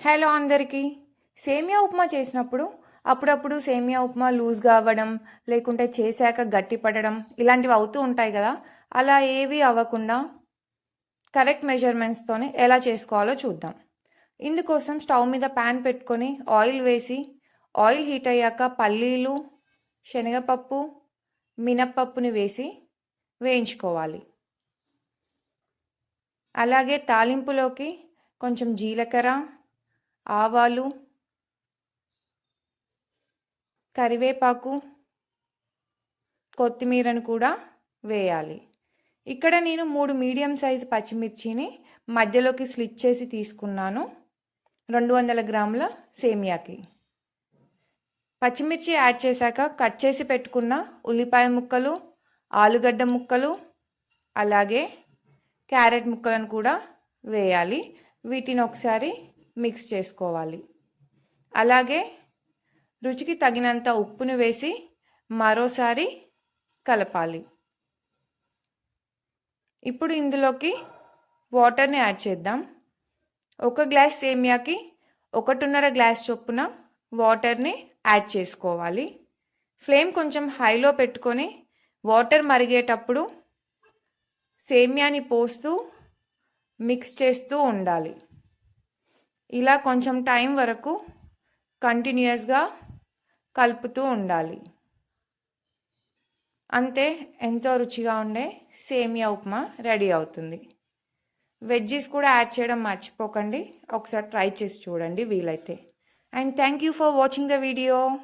Hello అందరికీ. సేమియా ఉప్మా చేసినప్పుడు అప్పుడప్పుడు సేమియా ఉప్మా లూజ్గా అవ్వడం లేకుంటే చేశాక గట్టి పడడం ఇలాంటివి అవుతూ ఉంటాయి కదా. అలా ఏవి అవ్వకుండా కరెక్ట్ మెజర్మెంట్స్తోనే ఎలా చేసుకోవాలో చూద్దాం. ఇందుకోసం స్టవ్ మీద ప్యాన్ పెట్టుకొని ఆయిల్ వేసి ఆయిల్ హీట్ అయ్యాక పల్లీలు శనగపప్పు మినప్పప్పుని వేసి వేయించుకోవాలి. అలాగే తాలింపులోకి కొంచెం జీలకర్ర ఆవాలు కరివేపాకు కొత్తిమీరను కూడా వేయాలి. ఇక్కడ నేను మూడు మీడియం సైజు పచ్చిమిర్చిని మధ్యలోకి స్లిచ్ చేసి తీసుకున్నాను. రెండు వందల గ్రాముల సేమియాకి. పచ్చిమిర్చి యాడ్ చేశాక కట్ చేసి పెట్టుకున్న ఉల్లిపాయ ముక్కలు ఆలుగడ్డ ముక్కలు అలాగే క్యారెట్ ముక్కలను కూడా వేయాలి. వీటిని ఒకసారి మిక్స్ చేసుకోవాలి. అలాగే రుచికి తగినంత ఉప్పును వేసి మరోసారి కలపాలి. ఇప్పుడు ఇందులోకి వాటర్ని యాడ్ చేద్దాం. ఒక గ్లాస్ సేమియాకి ఒకటిన్నర గ్లాస్ చొప్పున వాటర్ని యాడ్ చేసుకోవాలి. ఫ్లేమ్ కొంచెం హైలో పెట్టుకొని వాటర్ మరిగేటప్పుడు సేమియాని పోస్తూ మిక్స్ చేస్తూ ఉండాలి. ఇలా కొంచెం టైం వరకు కంటిన్యూస్గా కలుపుతూ ఉండాలి. అంతే ఎంతో రుచిగా ఉండే సేమియా ఉప్మా రెడీ అవుతుంది. వెజ్జీస్ కూడా యాడ్ చేయడం మర్చిపోకండి. ఒకసారి ట్రై చేసి చూడండి వీలైతే. And thank you for watching the video.